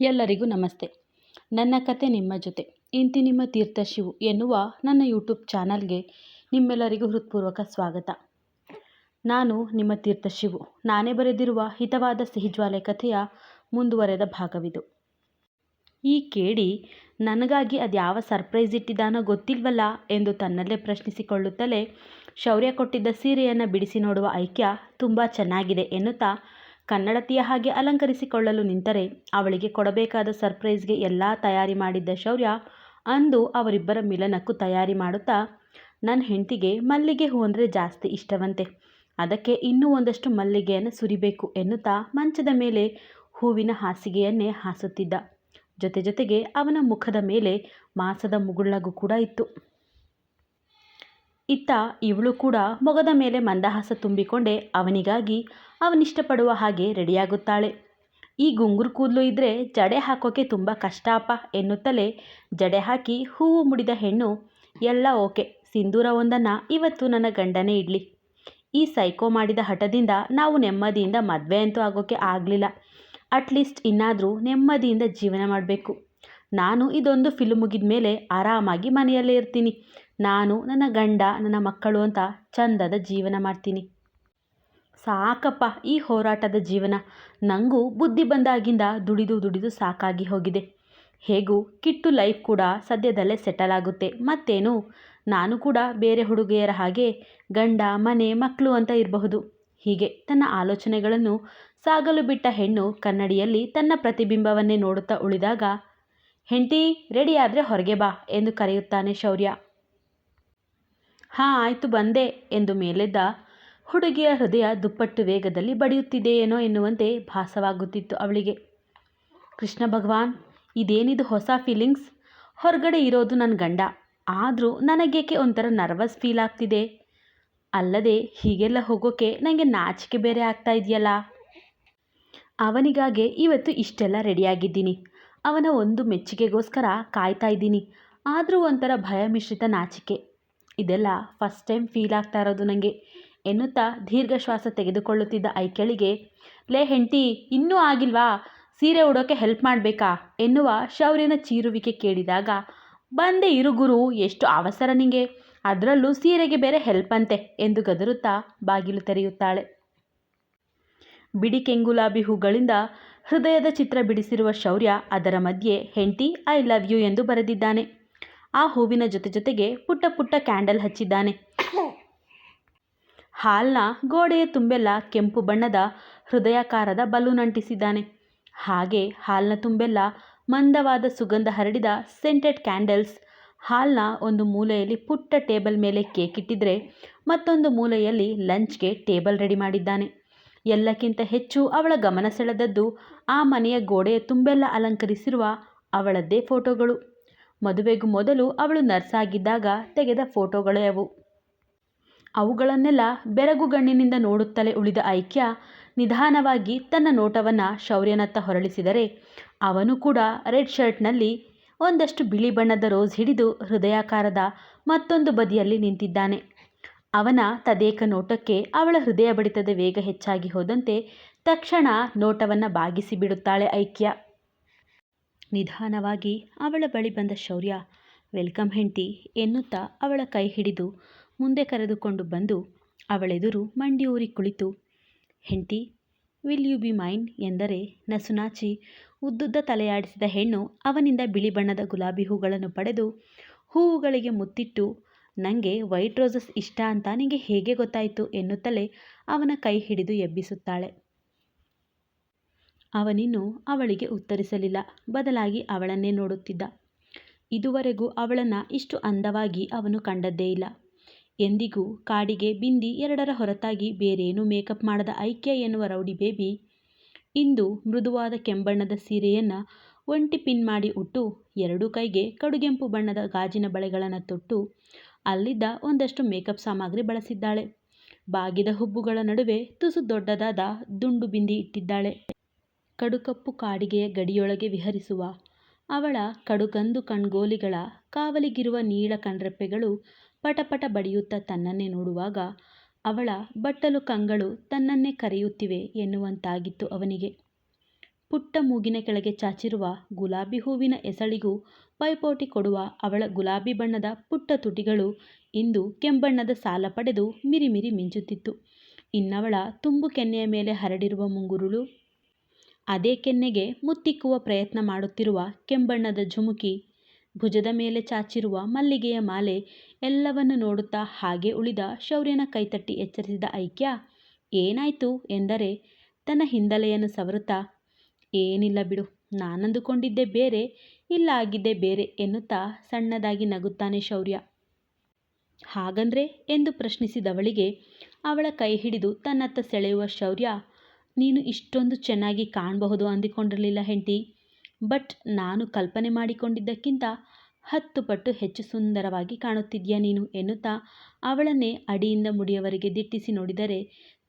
ಎಲ್ಲರಿಗೂ ನಮಸ್ತೆ. ನನ್ನ ಕತೆ ನಿಮ್ಮ ಜೊತೆ. ಇಂತಿ ನಿಮ್ಮ ತೀರ್ಥ ಶಿವು ಎನ್ನುವ ನನ್ನ ಯೂಟ್ಯೂಬ್ ಚಾನಲ್ಗೆ ನಿಮ್ಮೆಲ್ಲರಿಗೂ ಹೃತ್ಪೂರ್ವಕ ಸ್ವಾಗತ. ನಾನು ನಿಮ್ಮ ತೀರ್ಥ ಶಿವು. ನಾನೇ ಬರೆದಿರುವ ಹಿತವಾದ ಸಿಹಿಜ್ವಾಲೆ ಕಥೆಯ ಮುಂದುವರೆದ ಭಾಗವಿದು. ಈ ಕೇಳಿ ನನಗಾಗಿ ಅದ್ಯಾವ ಸರ್ಪ್ರೈಸ್ ಇಟ್ಟಿದ್ದಾನೋ ಗೊತ್ತಿಲ್ವಲ್ಲ ಎಂದು ತನ್ನಲ್ಲೇ ಪ್ರಶ್ನಿಸಿಕೊಳ್ಳುತ್ತಲೇ ಶೌರ್ಯ ಕೊಟ್ಟಿದ್ದ ಸೀರೆಯನ್ನು ಬಿಡಿಸಿ ನೋಡುವ ಐಕ್ಯ ತುಂಬ ಚೆನ್ನಾಗಿದೆ ಎನ್ನುತ್ತಾ ಕನ್ನಡತಿಯ ಹಾಗೆ ಅಲಂಕರಿಸಿಕೊಳ್ಳಲು ನಿಂತರೆ ಅವಳಿಗೆ ಕೊಡಬೇಕಾದ ಸರ್ಪ್ರೈಸ್ಗೆ ಎಲ್ಲ ತಯಾರಿ ಮಾಡಿದ್ದ ಶೌರ್ಯ ಅಂದು ಅವರಿಬ್ಬರ ಮಿಲನಕ್ಕೂ ತಯಾರಿ ಮಾಡುತ್ತಾ ನನ್ನ ಹೆಂಡತಿಗೆ ಮಲ್ಲಿಗೆ ಹೂ ಅಂದರೆ ಜಾಸ್ತಿ ಇಷ್ಟವಂತೆ. ಅದಕ್ಕೆ ಇನ್ನೂ ಒಂದಷ್ಟು ಮಲ್ಲಿಗೆಯನ್ನು ಸುರಿಬೇಕು ಎನ್ನುತ್ತಾ ಮಂಚದ ಮೇಲೆ ಹೂವಿನ ಹಾಸಿಗೆಯನ್ನೇ ಹಾಸುತ್ತಿದ್ದ. ಜೊತೆ ಜೊತೆಗೆ ಅವನ ಮುಖದ ಮೇಲೆ ಮಾಸದ ಮುಗುಳ್ಳಗು ಕೂಡ ಇತ್ತು. ಇತ್ತ ಇವಳು ಕೂಡ ಮೊಗದ ಮೇಲೆ ಮಂದಹಾಸ ತುಂಬಿಕೊಂಡೆ ಅವನಿಗಾಗಿ ಅವನಿಷ್ಟಪಡುವ ಹಾಗೆ ರೆಡಿಯಾಗುತ್ತಾಳೆ. ಈ ಗುಂಗುರು ಕೂದಲು ಇದ್ದರೆ ಜಡೆ ಹಾಕೋಕೆ ತುಂಬ ಕಷ್ಟ ಅಪ್ಪ ಎನ್ನುತ್ತಲೇ ಜಡೆ ಹಾಕಿ ಹೂವು ಮುಡಿದ ಹೆಣ್ಣು, ಎಲ್ಲ ಓಕೆ, ಸಿಂಧೂರ ಒಂದನ್ನು ಇವತ್ತು ನನ್ನ ಗಂಡನೇ ಇಡಲಿ. ಈ ಸೈಕೋ ಮಾಡಿದ ಹಠದಿಂದ ನಾವು ನೆಮ್ಮದಿಯಿಂದ ಮದುವೆ ಅಂತೂ ಆಗೋಕ್ಕೆ ಆಗಲಿಲ್ಲ. ಅಟ್ಲೀಸ್ಟ್ ಇನ್ನಾದರೂ ನೆಮ್ಮದಿಯಿಂದ ಜೀವನ ಮಾಡಬೇಕು. ನಾನು ಇದೊಂದು ಫಿಲ್ಮ್ ಮುಗಿದ ಮೇಲೆ ಆರಾಮಾಗಿ ಮನೆಯಲ್ಲೇ ಇರ್ತೀನಿ. ನಾನು, ನನ್ನ ಗಂಡ, ನನ್ನ ಮಕ್ಕಳು ಅಂತ ಚಂದದ ಜೀವನ ಮಾಡ್ತೀನಿ. ಸಾಕಪ್ಪ ಈ ಹೋರಾಟದ ಜೀವನ. ನನಗೂ ಬುದ್ಧಿ ಬಂದಾಗಿಂದ ದುಡಿದು ದುಡಿದು ಸಾಕಾಗಿ ಹೋಗಿದೆ. ಹೇಗೂ ಕಿಟ್ಟು ಲೈಫ್ ಕೂಡ ಸದ್ಯದಲ್ಲೇ ಸೆಟಲ್ ಆಗುತ್ತೆ. ಮತ್ತೇನು? ನಾನು ಕೂಡ ಬೇರೆ ಹುಡುಗಿಯರ ಹಾಗೆ ಗಂಡ, ಮನೆ ಮಕ್ಕಳು ಅಂತ ಇರಬಹುದು. ಹೀಗೆ ತನ್ನ ಆಲೋಚನೆಗಳನ್ನು ಸಾಗಲು ಬಿಟ್ಟ ಹೆಣ್ಣು ಕನ್ನಡಿಯಲ್ಲಿ ತನ್ನ ಪ್ರತಿಬಿಂಬವನ್ನೇ ನೋಡುತ್ತಾ ಉಳಿದಾಗ, ಹೆಂಡತಿ ರೆಡಿಯಾದರೆ ಹೊರಗೆ ಬಾ ಎಂದು ಕರೆಯುತ್ತಾನೆ ಶೌರ್ಯ. ಹಾಂ, ಆಯಿತು ಬಂದೆ ಎಂದು ಮೇಲೆದ್ದ ಹುಡುಗಿಯ ಹೃದಯ ದುಪ್ಪಟ್ಟು ವೇಗದಲ್ಲಿ ಬಡಿಯುತ್ತಿದೆಯೇನೋ ಎನ್ನುವಂತೆ ಭಾಸವಾಗುತ್ತಿತ್ತು ಅವಳಿಗೆ. ಕೃಷ್ಣ ಭಗವಾನ್, ಇದೇನಿದು ಹೊಸ ಫೀಲಿಂಗ್ಸ್ ಹೊರಗಡೆ ಇರೋದು ನನ್ನ ಗಂಡ. ಆದರೂ ನನಗೇಕೆ ಒಂಥರ ನರ್ವಸ್ ಫೀಲ್ ಆಗ್ತಿದೆ? ಅಲ್ಲದೆ ಹೀಗೆಲ್ಲ ಹೋಗೋಕೆ ನನಗೆ ನಾಚಿಕೆ ಬೇರೆ ಆಗ್ತಾ ಇದೆಯಲ್ಲ? ಅವನಿಗಾಗೆ ಇವತ್ತು ಇಷ್ಟೆಲ್ಲ ರೆಡಿಯಾಗಿದ್ದೀನಿ. ಅವನ ಒಂದು ಮೆಚ್ಚುಗೆಗೋಸ್ಕರ ಕಾಯ್ತಾ ಇದ್ದೀನಿ. ಆದರೂ ಒಂಥರ ಭಯ ಮಿಶ್ರಿತ ನಾಚಿಕೆ. ಇದೆಲ್ಲ ಫಸ್ಟ್ ಟೈಮ್ ಫೀಲ್ ಆಗ್ತಾ ಇರೋದು ನನಗೆ ಎನ್ನುತ್ತಾ ದೀರ್ಘ ಶ್ವಾಸ ತೆಗೆದುಕೊಳ್ಳುತ್ತಿದ್ದ ಐಕೆಳಿಗೆ ಲೇ ಹೆಂಡತಿ, ಇನ್ನೂ ಆಗಿಲ್ವಾ? ಸೀರೆ ಉಡೋಕೆ ಹೆಲ್ಪ್ ಮಾಡಬೇಕಾ? ಎನ್ನುವ ಶೌರ್ಯನ ಚೀರುವಿಕೆ ಕೇಳಿದಾಗ, ಬಂದೆ ಇರುಗುರು ಎಷ್ಟು ಅವಸರ ನಿಂಗೆ? ಅದರಲ್ಲೂ ಸೀರೆಗೆ ಬೇರೆ ಹೆಲ್ಪ್ ಅಂತೆ ಎಂದು ಗದರುತ್ತಾ ಬಾಗಿಲು ತೆರೆಯುತ್ತಾಳೆ. ಬಿಡಿ ಕೆಂಗುಲಾಬಿ ಹೂಗಳಿಂದ ಹೃದಯದ ಚಿತ್ರ ಬಿಡಿಸಿರುವ ಶೌರ್ಯ ಅದರ ಮಧ್ಯೆ, ಹೆಂಡತಿ ಐ ಲವ್ ಯು ಎಂದು ಬರೆದಿದ್ದಾನೆ. ಆ ಹೂವಿನ ಜೊತೆ ಜೊತೆಗೆ ಪುಟ್ಟ ಪುಟ್ಟ ಕ್ಯಾಂಡಲ್ ಹಚ್ಚಿದ್ದಾನೆ. ಹಾಲ್ನ ಗೋಡೆಯ ತುಂಬೆಲ್ಲ ಕೆಂಪು ಬಣ್ಣದ ಹೃದಯಾಕಾರದ ಬಲೂನ್ ಅಂಟಿಸಿದ್ದಾನೆ. ಹಾಗೆ ಹಾಲ್ನ ತುಂಬೆಲ್ಲ ಮಂದವಾದ ಸುಗಂಧ ಹರಡಿದ ಸೆಂಟೆಡ್ ಕ್ಯಾಂಡಲ್ಸ್, ಹಾಲ್ನ ಒಂದು ಮೂಲೆಯಲ್ಲಿ ಪುಟ್ಟ ಟೇಬಲ್ ಮೇಲೆ ಕೇಕ್ ಇಟ್ಟಿದ್ರೆ ಮತ್ತೊಂದು ಮೂಲೆಯಲ್ಲಿ ಲಂಚ್ಗೆ ಟೇಬಲ್ ರೆಡಿ ಮಾಡಿದ್ದಾನೆ. ಎಲ್ಲಕ್ಕಿಂತ ಹೆಚ್ಚು ಅವಳ ಗಮನ ಸೆಳೆದದ್ದು ಆ ಮನೆಯ ಗೋಡೆಯ ತುಂಬೆಲ್ಲ ಅಲಂಕರಿಸಿರುವ ಅವಳದ್ದೇ ಫೋಟೋಗಳು. ಮದುವೆಗೂ ಮೊದಲು ಅವಳು ನರ್ಸಾಗಿದ್ದಾಗ ತೆಗೆದ ಫೋಟೋಗಳೇ ಅವು. ಅವುಗಳನ್ನೆಲ್ಲ ಬೆರಗು ಗಣ್ಣಿನಿಂದ ನೋಡುತ್ತಲೇ ಉಳಿದ ಐಕ್ಯ ನಿಧಾನವಾಗಿ ತನ್ನ ನೋಟವನ್ನು ಶೌರ್ಯನತ್ತ ಹೊರಳಿಸಿದರೆ ಅವನು ಕೂಡ ರೆಡ್ ಶರ್ಟ್ನಲ್ಲಿ ಒಂದಷ್ಟು ಬಿಳಿ ಬಣ್ಣದ ರೋಸ್ ಹಿಡಿದು ಹೃದಯಾಕಾರದ ಮತ್ತೊಂದು ಬದಿಯಲ್ಲಿ ನಿಂತಿದ್ದಾನೆ. ಅವನ ತದೇಕ ನೋಟಕ್ಕೆ ಅವಳ ಹೃದಯ ಬಡಿತದ ವೇಗ ಹೆಚ್ಚಾಗಿ ಹೋದಂತೆ ತಕ್ಷಣ ನೋಟವನ್ನು ಬಾಗಿಸಿ ಬಿಡುತ್ತಾಳೆ ಐಕ್ಯ. ನಿಧಾನವಾಗಿ ಅವಳ ಬಳಿ ಬಂದ ಶೌರ್ಯ, ವೆಲ್ಕಮ್ ಹೆಂಟಿ ಎನ್ನುತ್ತಾ ಅವಳ ಕೈ ಹಿಡಿದು ಮುಂದೆ ಕರೆದುಕೊಂಡು ಬಂದು ಅವಳೆದುರು ಮಂಡಿಯೂರಿ ಕುಳಿತು. ಹೆಂಡತಿ ವಿಲ್ ಯು ಬಿ ಮೈನ್ ಎಂದರೆ ನಸುನಾಚಿ ಉದ್ದುದ್ದ ತಲೆಯಾಡಿಸಿದ ಹೆಣ್ಣು ಅವನಿಂದ ಬಿಳಿ ಬಣ್ಣದ ಗುಲಾಬಿ ಹೂಗಳನ್ನು ಪಡೆದು ಹೂವುಗಳಿಗೆ ಮುತ್ತಿಟ್ಟು ನನಗೆ ವೈಟ್ ರೋಸಸ್ ಇಷ್ಟ ಅಂತ ನಿಮಗೆ ಹೇಗೆ ಗೊತ್ತಾಯಿತು? ಎನ್ನುತ್ತಲೇ ಅವನ ಕೈ ಹಿಡಿದು ಎಬ್ಬಿಸುತ್ತಾಳೆ. ಅವನಿನ್ನು ಅವಳಿಗೆ ಉತ್ತರಿಸಲಿಲ್ಲ, ಬದಲಾಗಿ ಅವಳನ್ನೇ ನೋಡುತ್ತಿದ್ದ. ಇದುವರೆಗೂ ಅವಳನ್ನು ಇಷ್ಟು ಅಂದವಾಗಿ ಅವನು ಕಂಡದ್ದೇ ಇಲ್ಲ. ಎಂದಿಗೂ ಕಾಡಿಗೆ ಬಿಂದಿ ಎರಡರ ಹೊರತಾಗಿ ಬೇರೇನೂ ಮೇಕಪ್ ಮಾಡದ ಐಕ್ಯ ಎನ್ನುವ ರೌಡಿ ಬೇಬಿ ಇಂದು ಮೃದುವಾದ ಕೆಂಬಣ್ಣದ ಸೀರೆಯನ್ನು ಒಂಟಿ ಪಿನ್ ಮಾಡಿ ಉಟ್ಟು ಎರಡೂ ಕೈಗೆ ಕಡುಗೆಂಪು ಬಣ್ಣದ ಗಾಜಿನ ಬಳೆಗಳನ್ನು ತೊಟ್ಟು ಅಲ್ಲಿದ್ದ ಒಂದಷ್ಟು ಮೇಕಪ್ ಸಾಮಗ್ರಿ ಬಳಸಿದ್ದಾಳೆ. ಬಾಗಿದ ಹುಬ್ಬುಗಳ ನಡುವೆ ತುಸು ದೊಡ್ಡದಾದ ದುಂಡು ಬಿಂದಿ ಇಟ್ಟಿದ್ದಾಳೆ. ಕಡುಕಪ್ಪು ಕಾಡಿಗೆಯ ಗಡಿಯೊಳಗೆ ವಿಹರಿಸುವ. ಅವಳ ಕಡುಗಂದು ಕಣ್ಗೋಲಿಗಳ ಕಾವಲಿಗಿರುವ ನೀಳ ಕಣ್ರೆಪ್ಪೆಗಳು ಪಟಪಟ ಬಡಿಯುತ್ತ ತನ್ನನ್ನೇ ನೋಡುವಾಗ ಅವಳ ಬಟ್ಟಲು ಕಂಗಳು ತನ್ನನ್ನೇ ಕರೆಯುತ್ತಿವೆ ಎನ್ನುವಂತಾಗಿತ್ತು ಅವನಿಗೆ. ಪುಟ್ಟ ಮೂಗಿನ ಕೆಳಗೆ ಚಾಚಿರುವ ಗುಲಾಬಿ ಹೂವಿನ ಎಸಳಿಗೂ ಪೈಪೋಟಿ ಕೊಡುವ ಅವಳ ಗುಲಾಬಿ ಬಣ್ಣದ ಪುಟ್ಟ ತುಟಿಗಳು ಇಂದು ಕೆಂಬಣ್ಣದ ಸಾಲ ಪಡೆದು ಮಿರಿಮಿರಿ ಮಿಂಚುತ್ತಿತ್ತು. ಇನ್ನವಳ ತುಂಬು ಕೆನ್ನೆಯ ಮೇಲೆ ಹರಡಿರುವ ಮುಂಗುರುಳು ಅದೇ ಕೆನ್ನೆಗೆ ಮುತ್ತಿಕ್ಕುವ ಪ್ರಯತ್ನ ಮಾಡುತ್ತಿರುವ ಕೆಂಬಣ್ಣದ ಝುಮುಕಿ, ಭುಜದ ಮೇಲೆ ಚಾಚಿರುವ ಮಲ್ಲಿಗೆಯ ಮಾಲೆ ಎಲ್ಲವನ್ನು ನೋಡುತ್ತಾ ಹಾಗೆ ಉಳಿದ ಶೌರ್ಯನ ಕೈತಟ್ಟಿ ಎಚ್ಚರಿಸಿದ ಐಕ್ಯ, ಏನಾಯ್ತು ಎಂದರೆ ತನ್ನ ಹಿಂದಲೆಯನ್ನು ಸವರುತ್ತಾ, ಏನಿಲ್ಲ ಬಿಡು, ನಾನಂದುಕೊಂಡಿದ್ದೆ ಬೇರೆ, ಇಲ್ಲ ಆಗಿದ್ದೆ ಬೇರೆ ಎನ್ನುತ್ತಾ ಸಣ್ಣದಾಗಿ ನಗುತ್ತಾನೆ ಶೌರ್ಯ. ಹಾಗಂದ್ರೆ? ಎಂದು ಪ್ರಶ್ನಿಸಿದವಳಿಗೆ ಅವಳ ಕೈ ಹಿಡಿದು ತನ್ನತ್ತ ಸೆಳೆಯುವ ಶೌರ್ಯ ನೀನು ಇಷ್ಟೊಂದು ಚೆನ್ನಾಗಿ ಕಾಣಬಹುದು ಅಂದುಕೊಂಡಿರಲಿಲ್ಲ ಹೆಂಡತಿ. ಬಟ್ ನಾನು ಕಲ್ಪನೆ ಮಾಡಿಕೊಂಡಿದ್ದಕ್ಕಿಂತ ಹತ್ತು ಪಟ್ಟು ಹೆಚ್ಚು ಸುಂದರವಾಗಿ ಕಾಣುತ್ತಿದ್ಯಾ ನೀನು ಎನ್ನುತ್ತಾ ಅವಳನ್ನೇ ಅಡಿಯಿಂದ ಮುಡಿಯವರೆಗೆ ದಿಟ್ಟಿಸಿ ನೋಡಿದರೆ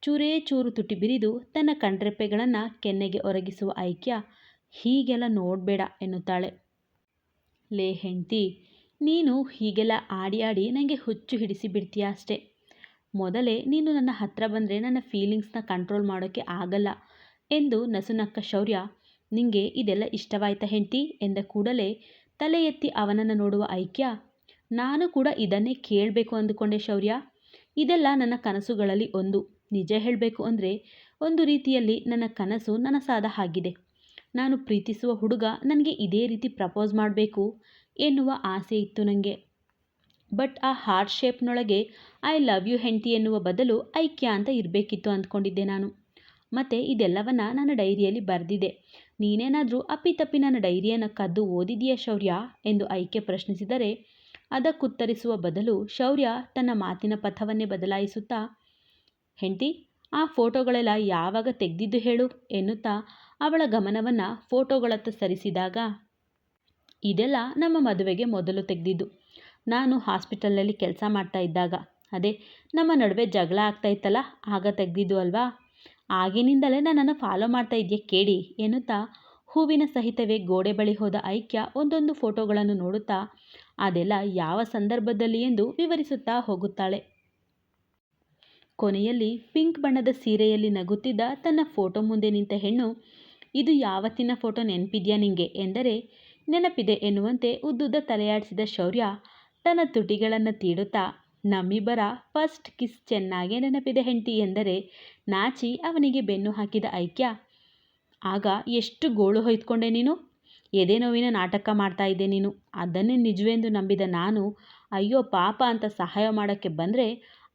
ಚೂರೇ ಚೂರು ತುಟಿ ಬಿರಿದು ತನ್ನ ಕಣ್ರೆಪ್ಪೆಗಳನ್ನು ಕೆನ್ನೆಗೆ ಒರಗಿಸುವ ಐಕ್ಯ ಹೀಗೆಲ್ಲ ನೋಡಬೇಡ ಎನ್ನುತ್ತಾಳೆ. ಲೇ ಹೆಂಡ್ತಿ, ನೀನು ಹೀಗೆಲ್ಲ ಆಡಿ ಆಡಿ ನನಗೆ ಹುಚ್ಚು ಹಿಡಿಸಿ ಬಿಡ್ತೀಯ ಅಷ್ಟೇ. ಮೊದಲೇ ನೀನು ನನ್ನ ಹತ್ರ ಬಂದರೆ ನನ್ನ ಫೀಲಿಂಗ್ಸ್ನ ಕಂಟ್ರೋಲ್ ಮಾಡೋಕ್ಕೆ ಆಗಲ್ಲ ಎಂದು ನಸುನಕ್ಕ ಶೌರ್ಯ. ನಿಂಗೆ ಇದೆಲ್ಲ ಇಷ್ಟವಾಯ್ತಾ ಹೆಂಡ್ತಿ? ಎಂದ ಕೂಡಲೇ ತಲೆ ಎತ್ತಿ ಅವನನ್ನು ನೋಡುವ ಐಕ್ಯ. ನಾನು ಕೂಡ ಇದನ್ನೇ ಕೇಳಬೇಕು ಅಂದುಕೊಂಡೆ ಶೌರ್ಯ. ಇದೆಲ್ಲ ನನ್ನ ಕನಸುಗಳಲ್ಲಿ ಒಂದು. ನಿಜ ಹೇಳಬೇಕು ಅಂದರೆ ಒಂದು ರೀತಿಯಲ್ಲಿ ನನ್ನ ಕನಸು ನನಸಾದ ಹಾಗಿದೆ. ನಾನು ಪ್ರೀತಿಸುವ ಹುಡುಗ ನನಗೆ ಇದೇ ರೀತಿ ಪ್ರಪೋಸ್ ಮಾಡಬೇಕು ಎನ್ನುವ ಆಸೆ ಇತ್ತು ನನಗೆ ಬಟ್ ಆ ಹಾರ್ಟ್ ಶೇಪ್ನೊಳಗೆ ಐ ಲವ್ ಯು ಹೆಂಡ್ತಿ ಎನ್ನುವ ಬದಲು ಐಕ್ಯ ಅಂತ ಇರಬೇಕಿತ್ತು ಅಂದ್ಕೊಂಡಿದ್ದೆ ನಾನು. ಮತ್ತು ಇದೆಲ್ಲವನ್ನು ನನ್ನ ಡೈರಿಯಲ್ಲಿ ಬರೆದಿದೆ. ನೀನೇನಾದರೂ ಅಪ್ಪಿತಪ್ಪಿ ನನ್ನ ಡೈರಿಯನ್ನು ಕದ್ದು ಓದಿದೆಯಾ ಶೌರ್ಯ? ಎಂದು ಐಕ್ಯ ಪ್ರಶ್ನಿಸಿದರೆ, ಅದಕ್ಕುತ್ತರಿಸುವ ಬದಲು ಶೌರ್ಯ ತನ್ನ ಮಾತಿನ ಪಥವನ್ನೇ ಬದಲಾಯಿಸುತ್ತಾ, ಹೆಂಡ್ತಿ, ಆ ಫೋಟೋಗಳೆಲ್ಲ ಯಾವಾಗ ತೆಗೆದಿದ್ದು ಹೇಳು ಎನ್ನುತ್ತಾ, ಅವಳ ಗಮನವನ್ನು ಫೋಟೋಗಳತ್ತ ಸರಿಸಿದಾಗ, ಇದೆಲ್ಲ ನಮ್ಮ ಮದುವೆಗೆ ಮೊದಲು ತೆಗೆದಿದ್ದು. ನಾನು ಹಾಸ್ಪಿಟಲ್ನಲ್ಲಿ ಕೆಲಸ ಮಾಡ್ತಾ ಇದ್ದಾಗ. ಅದೇ, ನಮ್ಮ ನಡುವೆ ಜಗಳ ಆಗ್ತಾ ಇತ್ತಲ್ಲ, ಆಗ ತೆಗೆದಿದ್ದು ಅಲ್ವಾ? ಆಗಿನಿಂದಲೇ ನನ್ನನ್ನು ಫಾಲೋ ಮಾಡ್ತಾ ಇದೆಯಾ ಕೇಳಿ, ಎನ್ನುತ್ತಾ ಹೂವಿನ ಸಹಿತವೇ ಗೋಡೆ ಬಳಿ ಹೋದ ಐಕ್ಯ ಒಂದೊಂದು ಫೋಟೋಗಳನ್ನು ನೋಡುತ್ತಾ ಅದೆಲ್ಲ ಯಾವ ಸಂದರ್ಭದಲ್ಲಿ ಎಂದು ವಿವರಿಸುತ್ತಾ ಹೋಗುತ್ತಾಳೆ. ಕೊನೆಯಲ್ಲಿ ಪಿಂಕ್ ಬಣ್ಣದ ಸೀರೆಯಲ್ಲಿ ನಗುತ್ತಿದ್ದ ತನ್ನ ಫೋಟೋ ಮುಂದೆ ನಿಂತ ಹೆಣ್ಣು, ಇದು ಯಾವತ್ತಿನ ಫೋಟೋ ನೆನಪಿದ್ಯಾ ನಿಂಗೆ? ಎಂದರೆ, ನೆನಪಿದೆ ಎನ್ನುವಂತೆ ಉದ್ದುದ್ದ ತಲೆಯಾಡಿಸಿದ ಶೌರ್ಯ ತನ್ನ ತುಟಿಗಳನ್ನು ತೀಡುತ್ತಾ ನಮ್ಮಿಬ್ಬರ ಫಸ್ಟ್ ಕಿಸ್ ಚೆನ್ನಾಗೇ ನೆನಪಿದೆ ಹೆಂಡತಿ ಎಂದರೆ ನಾಚಿ ಅವನಿಗೆ ಬೆನ್ನು ಹಾಕಿದ ಐಕ್ಯ, ಆಗ ಎಷ್ಟು ಗೋಳು ಹೊಯ್ದುಕೊಂಡೆ ನೀನು? ಎದೆ ನೋವಿನ ನಾಟಕ ಮಾಡ್ತಾ ಇದ್ದೆ ನೀನು. ಅದನ್ನೇ ನಿಜವೆಂದು ನಂಬಿದ ನಾನು, ಅಯ್ಯೋ ಪಾಪ ಅಂತ ಸಹಾಯ ಮಾಡೋಕ್ಕೆ ಬಂದರೆ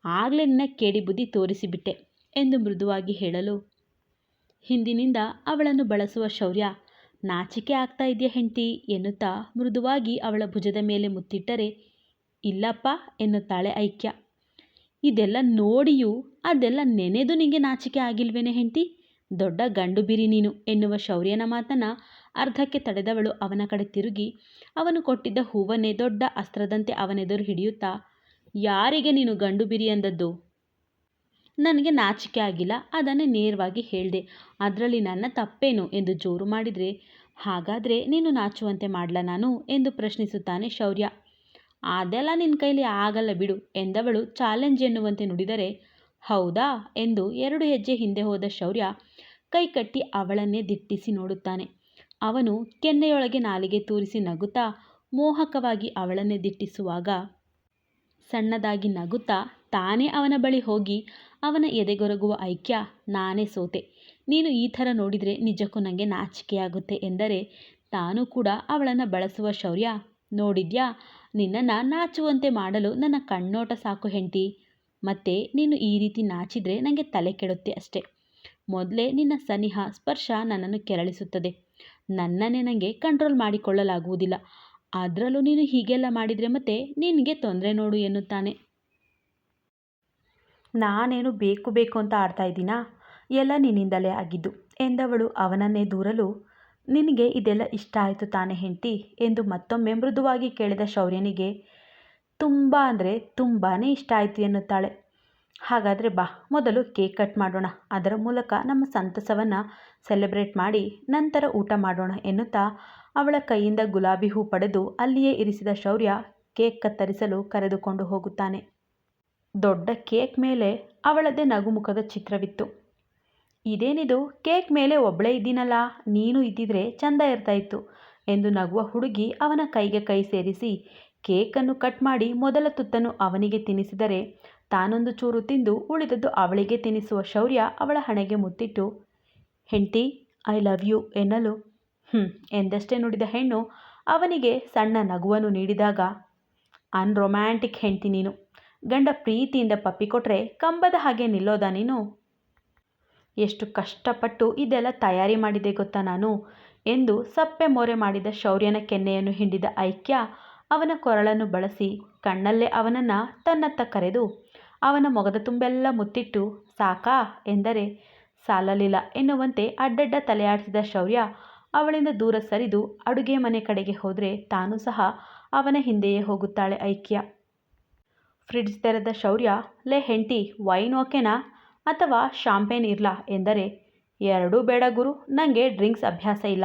ಆಗಲೇ ನಿನ್ನ ಕೇಡಿ ಬುದ್ಧಿ ತೋರಿಸಿಬಿಟ್ಟೆ ಎಂದು ಮೃದುವಾಗಿ ಹೇಳಲು ಹಿಂದಿನಿಂದ ಅವಳನ್ನು ಬಳಸುವ ಶೌರ್ಯ, ನಾಚಿಕೆ ಆಗ್ತಾ ಇದೆಯಾ ಹೆಂಡತಿ? ಎನ್ನುತ್ತಾ ಮೃದುವಾಗಿ ಅವಳ ಭುಜದ ಮೇಲೆ ಮುತ್ತಿಟ್ಟರೆ ಇಲ್ಲಪ್ಪ ಎನ್ನುತ್ತಾಳೆ ಐಕ್ಯ. ಇದೆಲ್ಲ ನೋಡಿಯೂ ಅದೆಲ್ಲ ನೆನೆದು ನಿಂಗೆ ನಾಚಿಕೆ ಆಗಿಲ್ವೇನೆ ಹೆಂಡತಿ? ದೊಡ್ಡ ಗಂಡು ಬಿರಿ ನೀನು ಎನ್ನುವ ಶೌರ್ಯನ ಮಾತನ್ನ ಅರ್ಧಕ್ಕೆ ತಡೆದವಳು ಅವನ ಕಡೆ ತಿರುಗಿ, ಅವನು ಕೊಟ್ಟಿದ್ದ ಹೂವನ್ನೇ ದೊಡ್ಡ ಅಸ್ತ್ರದಂತೆ ಅವನೆದುರು ಹಿಡಿಯುತ್ತಾ, ಯಾರಿಗೆ ನೀನು ಗಂಡು ಬಿರಿ ಅಂದದ್ದು? ನನಗೆ ನಾಚಿಕೆ ಆಗಿಲ್ಲ, ಅದನ್ನೇ ನೇರವಾಗಿ ಹೇಳಿದೆ, ಅದರಲ್ಲಿ ನನ್ನ ತಪ್ಪೇನು ಎಂದು ಜೋರು ಮಾಡಿದರೆ, ಹಾಗಾದರೆ ನೀನು ನಾಚುವಂತೆ ಮಾಡಲ ನಾನು? ಎಂದು ಪ್ರಶ್ನಿಸುತ್ತಾನೆ ಶೌರ್ಯ. ಅದೆಲ್ಲ ನಿನ್ನ ಕೈಲಿ ಆಗಲ್ಲ ಬಿಡು ಎಂದವಳು ಚಾಲೆಂಜ್ ಎನ್ನುವಂತೆ ನುಡಿದರೆ, ಹೌದಾ ಎಂದು ಎರಡು ಹೆಜ್ಜೆ ಹಿಂದೆ ಹೋದ ಶೌರ್ಯ ಕೈಕಟ್ಟಿ ಅವಳನ್ನೇ ದಿಟ್ಟಿಸಿ ನೋಡುತ್ತಾನೆ. ಅವನು ಕೆನ್ನೆಯೊಳಗೆ ನಾಲಿಗೆ ತೂರಿಸಿ ನಗುತ್ತಾ, ಮೋಹಕವಾಗಿ ಅವಳನ್ನೇ ದಿಟ್ಟಿಸುವಾಗ ಸಣ್ಣದಾಗಿ ನಗುತ್ತಾ, ತಾನೇ ಅವನ ಬಳಿ ಹೋಗಿ ಅವನ ಎದೆಗೊರಗುವ ಐಕ್ಯ, ನಾನೇ ಸೋತೆ. ನೀನು ಈ ಥರ ನೋಡಿದರೆ ನಿಜಕ್ಕೂ ನನಗೆ ನಾಚಿಕೆಯಾಗುತ್ತೆ ಎಂದರೆ, ತಾನು ಕೂಡ ಅವಳನ್ನು ಬಳಸುವ ಶೌರ್ಯ ನೋಡಿದ್ಯಾ? ನಿನ್ನನ್ನು ನಾಚುವಂತೆ ಮಾಡಲು ನನ್ನ ಕಣ್ಣೋಟ ಸಾಕು ಹೆಂಡತಿ. ಮತ್ತೆ ನೀನು ಈ ರೀತಿ ನಾಚಿದರೆ ನನಗೆ ತಲೆ ಕೆಡುತ್ತೆ ಅಷ್ಟೆ. ಮೊದಲೇ ನಿನ್ನ ಸನಿಹ, ಸ್ಪರ್ಶ ನನ್ನನ್ನು ಕೆರಳಿಸುತ್ತದೆ. ನನ್ನನ್ನೇ ನನಗೆ ಕಂಟ್ರೋಲ್ ಮಾಡಿಕೊಳ್ಳಲಾಗುವುದಿಲ್ಲ. ಅದರಲ್ಲೂ ನೀನು ಹೀಗೆಲ್ಲ ಮಾಡಿದರೆ ಮತ್ತೆ ನಿನಗೆ ತೊಂದರೆ ನೋಡು ಎನ್ನುತ್ತಾನೆ. ನಾನೇನು ಬೇಕು ಬೇಕು ಅಂತ ಆಡ್ತಾ ಇದ್ದೀನಾ? ಎಲ್ಲ ನಿನ್ನಿಂದಲೇ ಆಗಿದ್ದು. ಎಂದವಳು ಅವನನ್ನೇ ದೂರಲು ನಿನಗೆ ಇದೆಲ್ಲ ಇಷ್ಟ ಆಯಿತು ತಾನೇ ಹೆಂಡತಿ ಎಂದು ಮತ್ತೊಮ್ಮೆ ಮೃದುವಾಗಿ ಕೇಳಿದ ಶೌರ್ಯನಿಗೆ, ತುಂಬ ಅಂದರೆ ತುಂಬಾ ಇಷ್ಟ ಆಯಿತು ಎನ್ನುತ್ತಾಳೆ. ಹಾಗಾದರೆ ಬಾ, ಮೊದಲು ಕೇಕ್ ಕಟ್ ಮಾಡೋಣ. ಅದರ ಮೂಲಕ ನಮ್ಮ ಸಂತಸವನ್ನು ಸೆಲೆಬ್ರೇಟ್ ಮಾಡಿ ನಂತರ ಊಟ ಮಾಡೋಣ ಎನ್ನುತ್ತಾ ಅವಳ ಕೈಯಿಂದ ಗುಲಾಬಿ ಹೂ ಪಡೆದು ಅಲ್ಲಿಯೇ ಇರಿಸಿದ ಶೌರ್ಯ ಕೇಕ್ ಕತ್ತರಿಸಲು ಕರೆದುಕೊಂಡು ಹೋಗುತ್ತಾನೆ. ದೊಡ್ಡ ಕೇಕ್ ಮೇಲೆ ಅವಳದೇ ನಗುಮುಖದ ಚಿತ್ರವಿತ್ತು. ಇದೇನಿದು? ಕೇಕ್ ಮೇಲೆ ಒಬ್ಬಳೇ ಇದ್ದೀನಲ್ಲ, ನೀನು ಇದ್ದಿದ್ರೆ ಚಂದ ಇರ್ತಾಯಿತ್ತು ಎಂದು ನಗುವ ಹುಡುಗಿ ಅವನ ಕೈಗೆ ಕೈ ಸೇರಿಸಿ ಕೇಕನ್ನು ಕಟ್ ಮಾಡಿ ಮೊದಲ ತುತ್ತನ್ನು ಅವನಿಗೆ ತಿನ್ನಿಸಿದರೆ ತಾನೊಂದು ಚೂರು ತಿಂದು ಉಳಿದದ್ದು ಅವಳಿಗೆ ತಿನ್ನಿಸುವ ಶೌರ್ಯ ಅವಳ ಹಣೆಗೆ ಮುತ್ತಿಟ್ಟು ಹೆಂಡ್ತಿ, ಐ ಲವ್ ಯು ಎನ್ನಲು. ಹ್ಞೂ ಎಂದಷ್ಟೇ ನುಡಿದ ಹೆಣ್ಣು ಅವನಿಗೆ ಸಣ್ಣ ನಗುವನ್ನು ನೀಡಿದಾಗ, ಅನ್ರೊಮ್ಯಾಂಟಿಕ್ ಹೆಂಡ್ತಿ ನೀನು. ಗಂಡ ಪ್ರೀತಿಯಿಂದ ಪಪ್ಪಿ ಕೊಟ್ಟರೆ ಕಂಬದ ಹಾಗೆ ನಿಲ್ಲೋದಾ ನೀನು. ಎಷ್ಟು ಕಷ್ಟಪಟ್ಟು ಇದೆಲ್ಲ ತಯಾರಿ ಮಾಡಿದೆ ಗೊತ್ತಾ ನಾನು? ಎಂದು ಸಪ್ಪೆ ಮೋರೆ ಮಾಡಿದ ಶೌರ್ಯನ ಕೆನ್ನೆಯನ್ನು ಹಿಂಡಿದ ಐಕ್ಯ ಅವನ ಕೊರಳನ್ನು ಬಳಸಿ ಕಣ್ಣಲ್ಲೇ ಅವನನ್ನು ತನ್ನತ್ತ ಕರೆದು, ಅವನ ಮೊಗದ ತುಂಬೆಲ್ಲ ಮುತ್ತಿಟ್ಟು, ಸಾಕಾ ಎಂದರೆ ಸಾಲಲಿಲ್ಲ ಎನ್ನುವಂತೆ ಅಡ್ಡಡ್ಡ ತಲೆಯಾಡಿಸಿದ ಶೌರ್ಯ ಅವಳಿಂದ ದೂರ ಸರಿದು ಅಡುಗೆ ಮನೆ ಕಡೆಗೆ ಹೋದರೆ ತಾನು ಸಹ ಅವನ ಹಿಂದೆಯೇ ಹೋಗುತ್ತಾಳೆ ಐಕ್ಯ. ಫ್ರಿಡ್ಜ್ ತೆರೆದ ಶೌರ್ಯ, ಲೇ ಹೆಂಡ್ತಿ ವೈನ್ ಓಕೆನಾ ಅಥವಾ ಶಾಂಪೇನ್ ಇರ್ಲ ಎಂದರೆ, ಎರಡೂ ಬೇಡ ಗುರು ನನಗೆ ಡ್ರಿಂಕ್ಸ್ ಅಭ್ಯಾಸ ಇಲ್ಲ.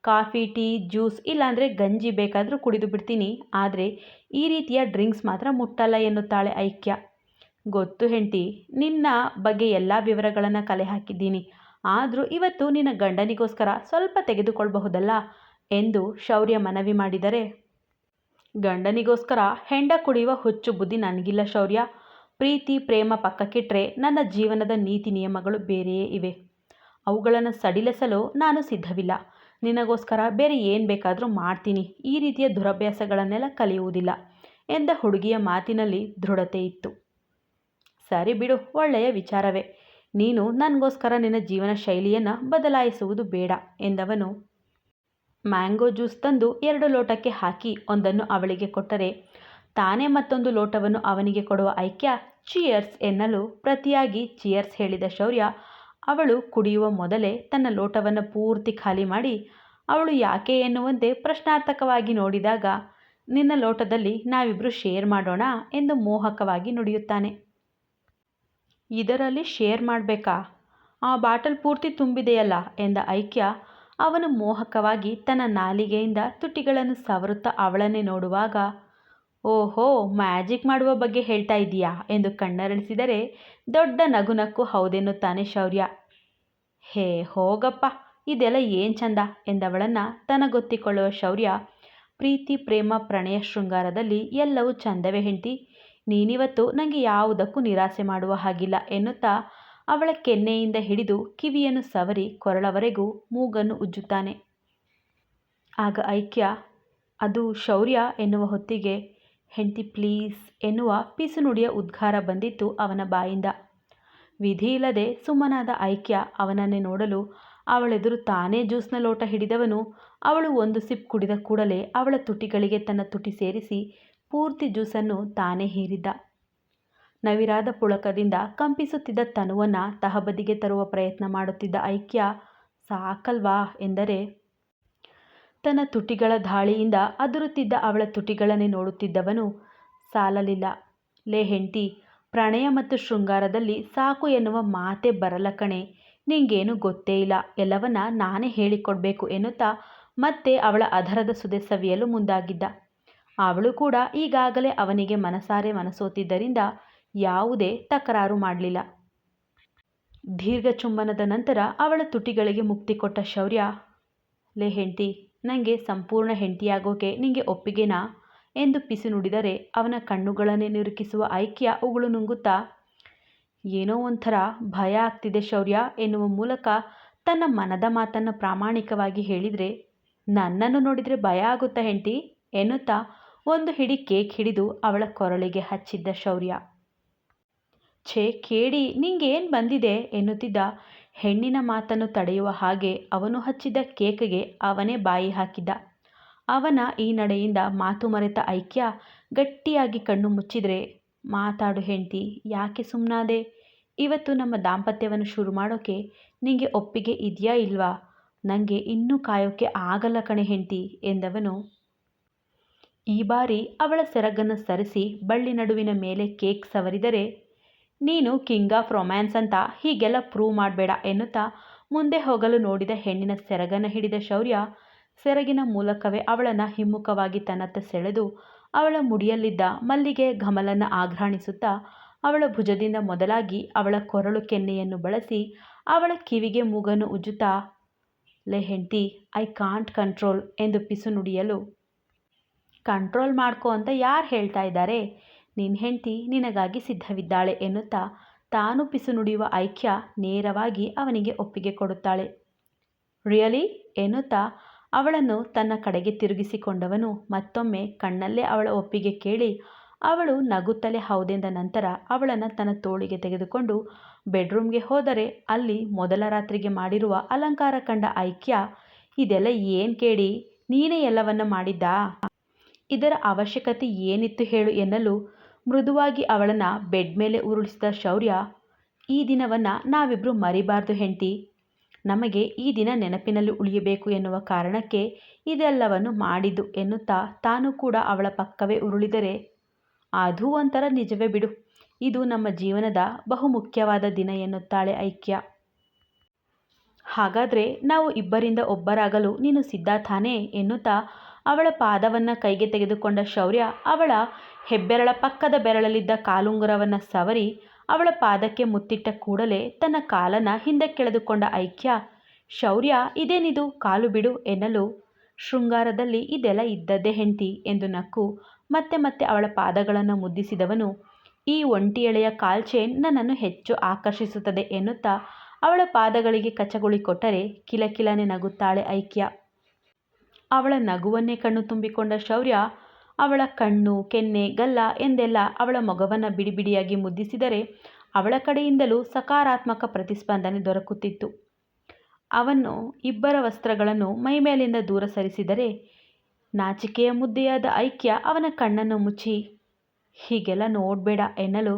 ಕಾಫಿ, ಟೀ, ಜ್ಯೂಸ್ ಇಲ್ಲಾಂದರೆ ಗಂಜಿ ಬೇಕಾದರೂ ಕುಡಿದು ಬಿಡ್ತೀನಿ. ಆದರೆ ಈ ರೀತಿಯ ಡ್ರಿಂಕ್ಸ್ ಮಾತ್ರ ಮುಟ್ಟಲ್ಲ ಎನ್ನುತ್ತಾಳೆ ಐಕ್ಯ. ಗೊತ್ತು ಹೆಂಡ್ತಿ, ನಿನ್ನ ಬಗ್ಗೆ ಎಲ್ಲ ವಿವರಗಳನ್ನು ಕಲೆ ಹಾಕಿದ್ದೀನಿ. ಆದರೂ ಇವತ್ತು ನಿನ್ನ ಗಂಡನಿಗೋಸ್ಕರ ಸ್ವಲ್ಪ ತೆಗೆದುಕೊಳ್ಬಹುದಲ್ಲ? ಎಂದು ಶೌರ್ಯ ಮನವಿ ಮಾಡಿದರೆ, ಗಂಡನಿಗೋಸ್ಕರ ಹೆಂಡ ಕುಡಿಯುವ ಹುಚ್ಚು ಬುದ್ಧಿ ನನಗಿಲ್ಲ ಶೌರ್ಯ. ಪ್ರೀತಿ, ಪ್ರೇಮ ಪಕ್ಕಕ್ಕಿಟ್ಟರೆ ನನ್ನ ಜೀವನದ ನೀತಿ ನಿಯಮಗಳು ಬೇರೆಯೇ ಇವೆ. ಅವುಗಳನ್ನು ಸಡಿಲಿಸಲು ನಾನು ಸಿದ್ಧವಿಲ್ಲ. ನಿನಗೋಸ್ಕರ ಬೇರೆ ಏನು ಬೇಕಾದರೂ ಮಾಡ್ತೀನಿ. ಈ ರೀತಿಯ ದುರಭ್ಯಾಸಗಳನ್ನೆಲ್ಲ ಕಲಿಯುವುದಿಲ್ಲ ಎಂದ ಹುಡುಗಿಯ ಮಾತಿನಲ್ಲಿ ದೃಢತೆ ಇತ್ತು. ಸರಿ ಬಿಡು, ಒಳ್ಳೆಯ ವಿಚಾರವೇ. ನೀನು ನನಗೋಸ್ಕರ ನಿನ್ನ ಜೀವನ ಶೈಲಿಯನ್ನು ಬದಲಾಯಿಸುವುದು ಬೇಡ ಎಂದವನು ಮ್ಯಾಂಗೋ ಜ್ಯೂಸ್ ತಂದು ಎರಡು ಲೋಟಕ್ಕೆ ಹಾಕಿ ಒಂದನ್ನು ಅವಳಿಗೆ ಕೊಟ್ಟರೆ ತಾನೇ ಮತ್ತೊಂದು ಲೋಟವನ್ನು ಅವನಿಗೆ ಕೊಡುವ ಐಕ್ಯ? ಚಿಯರ್ಸ್ ಎನ್ನಲು ಪ್ರತಿಯಾಗಿ ಚಿಯರ್ಸ್ ಹೇಳಿದ ಶೌರ್ಯ, ಅವಳು ಕುಡಿಯುವ ಮೊದಲೇ ತನ್ನ ಲೋಟವನ್ನು ಪೂರ್ತಿ ಖಾಲಿ ಮಾಡಿ, ಅವಳು ಯಾಕೆ ಎನ್ನುವಂತೆ ಪ್ರಶ್ನಾರ್ಥಕವಾಗಿ ನೋಡಿದಾಗ, ನಿನ್ನ ಲೋಟದಲ್ಲಿ ನಾವಿಬ್ಬರು ಶೇರ್ ಮಾಡೋಣ ಎಂದು ಮೋಹಕವಾಗಿ ನುಡಿಯುತ್ತಾನೆ. ಇದರಲ್ಲಿ ಶೇರ್ ಮಾಡಬೇಕಾ? ಆ ಬಾಟಲ್ ಪೂರ್ತಿ ತುಂಬಿದೆಯಲ್ಲ ಎಂದ ಐಕ್ಯ, ಅವನು ಮೋಹಕವಾಗಿ ತನ್ನ ನಾಲಿಗೆಯಿಂದ ತುಟಿಗಳನ್ನು ಸವರುತ್ತಾ ಅವಳನ್ನೇ ನೋಡುವಾಗ ಓಹೋ, ಮ್ಯಾಜಿಕ್ ಮಾಡುವ ಬಗ್ಗೆ ಹೇಳ್ತಾ ಇದ್ದೀಯಾ? ಎಂದು ಕಣ್ಣರಳಿಸಿದರೆ, ದೊಡ್ಡ ನಗುನಕ್ಕು, ಹೌದೆನ್ನುತ್ತಾನೆ ಶೌರ್ಯ. ಹೇ, ಹೋಗಪ್ಪ, ಇದೆಲ್ಲ ಏನು ಚಂದ? ಎಂದವಳನ್ನು ತನಗೊತ್ತಿಕೊಳ್ಳುವ ಶೌರ್ಯ, ಪ್ರೀತಿ, ಪ್ರೇಮ, ಪ್ರಣಯ ಶೃಂಗಾರದಲ್ಲಿ ಎಲ್ಲವೂ ಚಂದವೇ ಹೆಂಡ್ತಿ. ನೀನಿವತ್ತು ನನಗೆ ಯಾವುದಕ್ಕೂ ನಿರಾಸೆ ಮಾಡುವ ಹಾಗಿಲ್ಲ ಎನ್ನುತ್ತಾ ಅವಳ ಕೆನ್ನೆಯಿಂದ ಹಿಡಿದು ಕಿವಿಯನ್ನು ಸವರಿ ಕೊರಳವರೆಗೂ ಮೂಗನ್ನು ಉಜ್ಜುತ್ತಾನೆ. ಆಗ ಐಕ್ಯ, ಅದು ಶೌರ್ಯ ಎನ್ನುವ ಹೊತ್ತಿಗೆ ಹೆಂಡ್ತಿ ಪ್ಲೀಸ್ ಎನ್ನುವ ಪಿಸುನುಡಿಯ ಉದ್ಗಾರ ಬಂದಿತ್ತು ಅವನ ಬಾಯಿಂದ. ವಿಧಿಯಿಲ್ಲದೆ ಸುಮ್ಮನಾದ ಐಕ್ಯ ಅವನನ್ನೇ ನೋಡಲು ಅವಳೆದುರು ತಾನೇ ಜ್ಯೂಸ್ನ ಲೋಟ ಹಿಡಿದವನು. ಅವಳು ಒಂದು ಸಿಪ್ ಕುಡಿದ ಕೂಡಲೇ ಅವಳ ತುಟಿಗಳಿಗೆ ತನ್ನ ತುಟಿ ಸೇರಿಸಿ ಪೂರ್ತಿ ಜ್ಯೂಸನ್ನು ತಾನೇ ಹೀರಿದ್ದ. ನವಿರಾದ ಪುಳಕದಿಂದ ಕಂಪಿಸುತ್ತಿದ್ದ ತನುವನ್ನು ತಹಬದಿಗೆ ತರುವ ಪ್ರಯತ್ನ ಮಾಡುತ್ತಿದ್ದ ಐಕ್ಯ, ಸಾಕಲ್ವಾ ಎಂದರೆ ತನ್ನ ತುಟಿಗಳ ಧಾಳಿಯಿಂದ ಅದುರುತ್ತಿದ್ದ ಅವಳ ತುಟಿಗಳನ್ನೇ ನೋಡುತ್ತಿದ್ದವನು ಸಾಲಲಿಲ್ಲ. ಲೇ ಪ್ರಣಯ ಮತ್ತು ಶೃಂಗಾರದಲ್ಲಿ ಸಾಕು ಎನ್ನುವ ಮಾತೇ ಬರಲ ಕಣೆ. ನಿಂಗೇನು ಗೊತ್ತೇ ಇಲ್ಲ. ಎಲ್ಲವನ್ನ ನಾನೇ ಹೇಳಿಕೊಡ್ಬೇಕು ಎನ್ನುತ್ತಾ ಮತ್ತೆ ಅವಳ ಅಧರದ ಸುದೆ ಸವಿಯಲು ಮುಂದಾಗಿದ್ದ. ಅವಳು ಕೂಡ ಈಗಾಗಲೇ ಅವನಿಗೆ ಮನಸಾರೆ ಮನಸೋತಿದ್ದರಿಂದ ಯಾವುದೇ ತಕರಾರು ಮಾಡಲಿಲ್ಲ. ದೀರ್ಘ ಚುಂಬನದ ನಂತರ ಅವಳ ತುಟಿಗಳಿಗೆ ಮುಕ್ತಿ ಕೊಟ್ಟ ಶೌರ್ಯ, ಲೇ ನನಗೆ ಸಂಪೂರ್ಣ ಹೆಂಡತಿಯಾಗೋಕೆ ನಿಂಗೆ ಒಪ್ಪಿಗೆನಾ? ಎಂದು ಪಿಸು ನುಡಿದರೆ ಅವನ ಕಣ್ಣುಗಳನ್ನೇ ನಿರುಕಿಸುವ ಐಕ್ಯ ಉಗುಳು ನುಂಗುತ್ತಾ, ಏನೋ ಒಂಥರ ಭಯ ಆಗ್ತಿದೆ ಶೌರ್ಯ ಎನ್ನುವ ಮೂಲಕ ತನ್ನ ಮನದ ಮಾತನ್ನು ಪ್ರಾಮಾಣಿಕವಾಗಿ ಹೇಳಿದರೆ, ನನ್ನನ್ನು ನೋಡಿದರೆ ಭಯ ಆಗುತ್ತಾ ಹೆಂಡ್ತಿ? ಎನ್ನುತ್ತಾ ಒಂದು ಹಿಡಿ ಕೇಕ್ ಹಿಡಿದು ಅವಳ ಕೊರಳಿಗೆ ಹಚ್ಚಿದ್ದ ಶೌರ್ಯ. ಛೇ ಕೇಳಿ ನಿಂಗೇನು ಬಂದಿದೆ? ಎನ್ನುತ್ತಿದ್ದ ಹೆಣ್ಣಿನ ಮಾತನ್ನು ತಡೆಯುವ ಹಾಗೆ ಅವನು ಹಚ್ಚಿದ ಕೇಕ್ಗೆ ಅವನೇ ಬಾಯಿ ಹಾಕಿದ್ದ. ಅವನ ಈ ನಡೆಯಿಂದ ಮಾತು ಮರೆತ ಐಕ್ಯ ಗಟ್ಟಿಯಾಗಿ ಕಣ್ಣು ಮುಚ್ಚಿದರೆ, ಮಾತಾಡು ಹೆಂಡ್ತಿ, ಯಾಕೆ ಸುಮ್ಮನಾದೆ ಇವತ್ತು ನಮ್ಮ ದಾಂಪತ್ಯವನ್ನು ಶುರು ಮಾಡೋಕೆ ನಿಂಗೆ ಒಪ್ಪಿಗೆ ಇದೆಯಾ ಇಲ್ವಾ? ನನಗೆ ಇನ್ನೂ ಕಾಯೋಕ್ಕೆ ಆಗಲ್ಲ ಕಣೆ ಹೆಂಡ್ತಿ, ಎಂದವನು. ಈ ಬಾರಿ ಅವಳ ಸೆರಗನ್ನು ಸರಿಸಿ ಬಳ್ಳಿ ನಡುವಿನ ಮೇಲೆ ಕೇಕ್ ಸವರಿದರೆ ನೀನು ಕಿಂಗ್ ಆಫ್ ರೊಮ್ಯಾನ್ಸ್ ಅಂತ ಹೀಗೆಲ್ಲ ಪ್ರೂವ್ ಮಾಡಬೇಡ ಎನ್ನುತ್ತಾ ಮುಂದೆ ಹೋಗಲು ನೋಡಿದ ಹೆಣ್ಣಿನ ಸೆರಗನ್ನು ಹಿಡಿದ ಶೌರ್ಯ ಸೆರಗಿನ ಮೂಲಕವೇ ಅವಳನ್ನು ಹಿಮ್ಮುಖವಾಗಿ ತನ್ನತ್ತ ಸೆಳೆದು ಅವಳ ಮುಡಿಯಲ್ಲಿದ್ದ ಮಲ್ಲಿಗೆ ಘಮಲನ್ನು ಆಘ್ರಾಣಿಸುತ್ತಾ ಅವಳ ಭುಜದಿಂದ ಮೊದಲಾಗಿ ಅವಳ ಕೊರಳು ಕೆನ್ನೆಯನ್ನು ಬಳಸಿ ಅವಳ ಕಿವಿಗೆ ಮೂಗನ್ನು ಉಜ್ಜುತ್ತಾ, ಲೇ ಹೆಂಡ್ತಿ, ಐ ಕಾಂಟ್ ಕಂಟ್ರೋಲ್ ಎಂದು ಪಿಸು ನುಡಿಯಲು ಕಂಟ್ರೋಲ್ ಮಾಡ್ಕೋ ಅಂತ ಯಾರು ಹೇಳ್ತಾ ಇದ್ದಾರೆ? ನಿನ್ನ ಹೆಂಡತಿ ನಿನಗಾಗಿ ಸಿದ್ಧವಿದ್ದಾಳೆ ಎನ್ನುತ್ತಾ ತಾನು ಪಿಸು ನುಡಿಯುವ ಐಕ್ಯ ನೇರವಾಗಿ ಅವನಿಗೆ ಒಪ್ಪಿಗೆ ಕೊಡುತ್ತಾಳೆ. ರಿಯಲಿ? ಎನ್ನುತ್ತಾ ಅವಳನ್ನು ತನ್ನ ಕಡೆಗೆ ತಿರುಗಿಸಿಕೊಂಡವನು ಮತ್ತೊಮ್ಮೆ ಕಣ್ಣಲ್ಲೇ ಅವಳ ಒಪ್ಪಿಗೆ ಕೇಳಿ ಅವಳು ನಗುತ್ತಲೇ ಹೌದೆಂದ ನಂತರ ಅವಳನ್ನು ತನ್ನ ತೋಳಿಗೆ ತೆಗೆದುಕೊಂಡು ಬೆಡ್ರೂಮ್ಗೆ ಹೋದರೆ ಅಲ್ಲಿ ಮೊದಲ ರಾತ್ರಿಗೆ ಮಾಡಿರುವ ಅಲಂಕಾರ ಕಂಡ ಐಕ್ಯ, ಇದೆಲ್ಲ ಏನು ಕೇಳಿ? ನೀನೇ ಎಲ್ಲವನ್ನ ಮಾಡಿದ್ದಾ? ಇದರ ಅವಶ್ಯಕತೆ ಏನಿತ್ತು ಹೇಳು ಎನ್ನಲು ಮೃದುವಾಗಿ ಅವಳನ್ನು ಬೆಡ್ ಮೇಲೆ ಉರುಳಿಸಿದ ಶೌರ್ಯ, ಈ ದಿನವನ್ನು ನಾವಿಬ್ಬರು ಮರಿಬಾರ್ದು ಹೆಂಡತಿ. ನಮಗೆ ಈ ದಿನ ನೆನಪಿನಲ್ಲಿ ಉಳಿಯಬೇಕು ಎನ್ನುವ ಕಾರಣಕ್ಕೆ ಇದೆಲ್ಲವನ್ನು ಮಾಡಿದ್ದು ಎನ್ನುತ್ತಾ ತಾನು ಕೂಡ ಅವಳ ಪಕ್ಕವೇ ಉರುಳಿದರೆ ಅದು ಒಂಥರ ನಿಜವೇ ಬಿಡು. ಇದು ನಮ್ಮ ಜೀವನದ ಬಹುಮುಖ್ಯವಾದ ದಿನ ಎನ್ನುತ್ತಾಳೆ ಐಕ್ಯ. ಹಾಗಾದರೆ ನಾವು ಇಬ್ಬರಿಂದ ಒಬ್ಬರಾಗಲು ನೀನು ಸಿದ್ಧ ತಾನೇ ಎನ್ನುತ್ತಾ ಅವಳ ಪಾದವನ್ನು ಕೈಗೆ ತೆಗೆದುಕೊಂಡ ಶೌರ್ಯ ಅವಳ ಹೆಬ್ಬೆರಳ ಪಕ್ಕದ ಬೆರಳಲ್ಲಿದ್ದ ಕಾಲುಂಗುರವನ್ನು ಸವರಿ ಅವಳ ಪಾದಕ್ಕೆ ಮುತ್ತಿಟ್ಟ ಕೂಡಲೇ ತನ್ನ ಕಾಲನ್ನು ಹಿಂದಕ್ಕೆಳೆದುಕೊಂಡ ಐಕ್ಯ, ಶೌರ್ಯ, ಇದೇನಿದು? ಕಾಲು ಬಿಡು ಎನ್ನಲು ಶೃಂಗಾರದಲ್ಲಿ ಇದೆಲ್ಲ ಇದ್ದದ್ದೇ ಹೆಂಡತಿ ಎಂದು ನಕ್ಕು ಮತ್ತೆ ಮತ್ತೆ ಅವಳ ಪಾದಗಳನ್ನು ಮುದ್ದಿಸಿದವನು, ಈ ಒಂಟಿ ಎಳೆಯ ಕಾಲ್ಚೇನ್ ನನ್ನನ್ನು ಹೆಚ್ಚು ಆಕರ್ಷಿಸುತ್ತದೆ ಎನ್ನುತ್ತಾ ಅವಳ ಪಾದಗಳಿಗೆ ಕಚಗುಳಿ ಕೊಟ್ಟರೆ ಕಿಲಕಿಲನೆ ನಗುತ್ತಾಳೆ ಐಕ್ಯ. ಅವಳ ನಗುವನ್ನೇ ಕಣ್ಣು ತುಂಬಿಕೊಂಡ ಶೌರ್ಯ ಅವಳ ಕಣ್ಣು, ಕೆನ್ನೆ, ಗಲ್ಲ ಎಂದೆಲ್ಲ ಅವಳ ಮೊಗವನ್ನು ಬಿಡಿಬಿಡಿಯಾಗಿ ಮುದ್ದಿಸಿದರೆ ಅವಳ ಕಡೆಯಿಂದಲೂ ಸಕಾರಾತ್ಮಕ ಪ್ರತಿಸ್ಪಂದನೆ ದೊರಕುತ್ತಿತ್ತು. ಅವನು ಇಬ್ಬರ ವಸ್ತ್ರಗಳನ್ನು ಮೈಮೇಲಿಂದ ದೂರ ಸರಿಸಿದರೆ ನಾಚಿಕೆಯ ಮುದ್ದೆಯಾದ ಐಕ್ಯ ಅವನ ಕಣ್ಣನ್ನು ಮುಚ್ಚಿ, ಹೀಗೆಲ್ಲ ನೋಡಬೇಡ ಎನ್ನಲು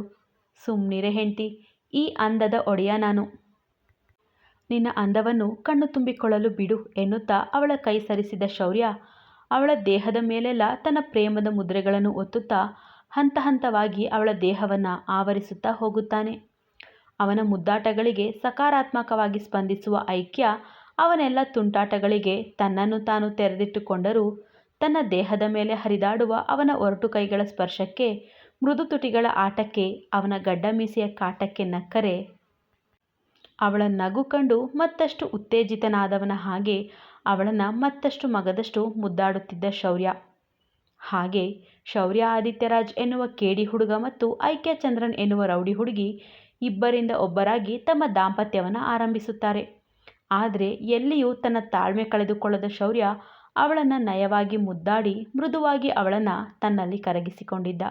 ಸುಮ್ಮನಿರೆ ಹೆಂಡ್ತಿ, ಈ ಅಂದದ ಒಡೆಯ ನಾನು. ನಿನ್ನ ಅಂದವನ್ನು ಕಣ್ಣು ತುಂಬಿಕೊಳ್ಳಲು ಬಿಡು ಎನ್ನುತ್ತಾ ಅವಳ ಕೈ ಸರಿಸಿದ ಶೌರ್ಯ ಅವಳ ದೇಹದ ಮೇಲೆಲ್ಲ ತನ್ನ ಪ್ರೇಮದ ಮುದ್ರೆಗಳನ್ನು ಒತ್ತುತ್ತಾ ಹಂತ ಹಂತವಾಗಿ ಅವಳ ದೇಹವನ್ನು ಆವರಿಸುತ್ತಾ ಹೋಗುತ್ತಾನೆ. ಅವನ ಮುದ್ದಾಟಗಳಿಗೆ ಸಕಾರಾತ್ಮಕವಾಗಿ ಸ್ಪಂದಿಸುವ ಐಕ್ಯ ಅವನೆಲ್ಲ ತುಂಟಾಟಗಳಿಗೆ ತನ್ನನ್ನು ತಾನು ತೆರೆದಿಟ್ಟುಕೊಂಡರೂ ತನ್ನ ದೇಹದ ಮೇಲೆ ಹರಿದಾಡುವ ಅವನ ಒರಟು ಕೈಗಳ ಸ್ಪರ್ಶಕ್ಕೆ, ಮೃದು ತುಟಿಗಳ ಆಟಕ್ಕೆ, ಅವನ ಗಡ್ಡ ಮೀಸೆಯ ಕಾಟಕ್ಕೆ ನಕ್ಕರೆ. ಅವಳ ನಗು ಕಂಡು ಮತ್ತಷ್ಟು ಉತ್ತೇಜಿತನಾದವನ ಹಾಗೆ ಅವಳನ್ನು ಮತ್ತಷ್ಟು ಮಗದಷ್ಟು ಮುದ್ದಾಡುತ್ತಿದ್ದ ಶೌರ್ಯ. ಹಾಗೆ ಶೌರ್ಯ ಆದಿತ್ಯರಾಜ್ ಎನ್ನುವ ಕೇಡಿ ಹುಡುಗ ಮತ್ತು ಐಕ್ಯ ಚಂದ್ರನ್ ಎನ್ನುವ ರೌಡಿ ಹುಡುಗಿ ಇಬ್ಬರಿಂದ ಒಬ್ಬರಾಗಿ ತಮ್ಮ ದಾಂಪತ್ಯವನ್ನು ಆರಂಭಿಸುತ್ತಾರೆ. ಆದರೆ ಎಲ್ಲಿಯೂ ತನ್ನ ತಾಳ್ಮೆ ಕಳೆದುಕೊಳ್ಳದ ಶೌರ್ಯ ಅವಳನ್ನು ನಯವಾಗಿ ಮುದ್ದಾಡಿ ಮೃದುವಾಗಿ ಅವಳನ್ನು ತನ್ನಲ್ಲಿ ಕರಗಿಸಿಕೊಂಡಿದ್ದ.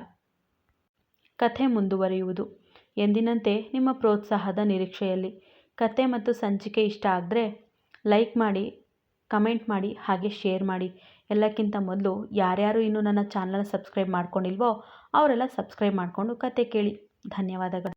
ಕಥೆ ಮುಂದುವರಿಯುವುದು. ಎಂದಿನಂತೆ ನಿಮ್ಮ ಪ್ರೋತ್ಸಾಹದ ನಿರೀಕ್ಷೆಯಲ್ಲಿ. ಕತೆ ಮತ್ತು ಸಂಚಿಕೆ ಇಷ್ಟ ಆದರೆ ಲೈಕ್ ಮಾಡಿ ಕಮೆಂಟ್ ಮಾಡಿ, ಹಾಗೆ ಶೇರ್ ಮಾಡಿ. ಎಲ್ಲಕ್ಕಿಂತ ಮೊದಲು ಯಾರ್ಯಾರು ಇನ್ನೂ ನನ್ನ ಚಾನಲ್ ಸಬ್ಸ್ಕ್ರೈಬ್ ಮಾಡ್ಕೊಂಡಿಲ್ವೋ, ಅವರೆಲ್ಲ ಸಬ್ಸ್ಕ್ರೈಬ್ ಮಾಡಿಕೊಂಡು ಕತೆ ಕೇಳಿ. ಧನ್ಯವಾದಗಳು.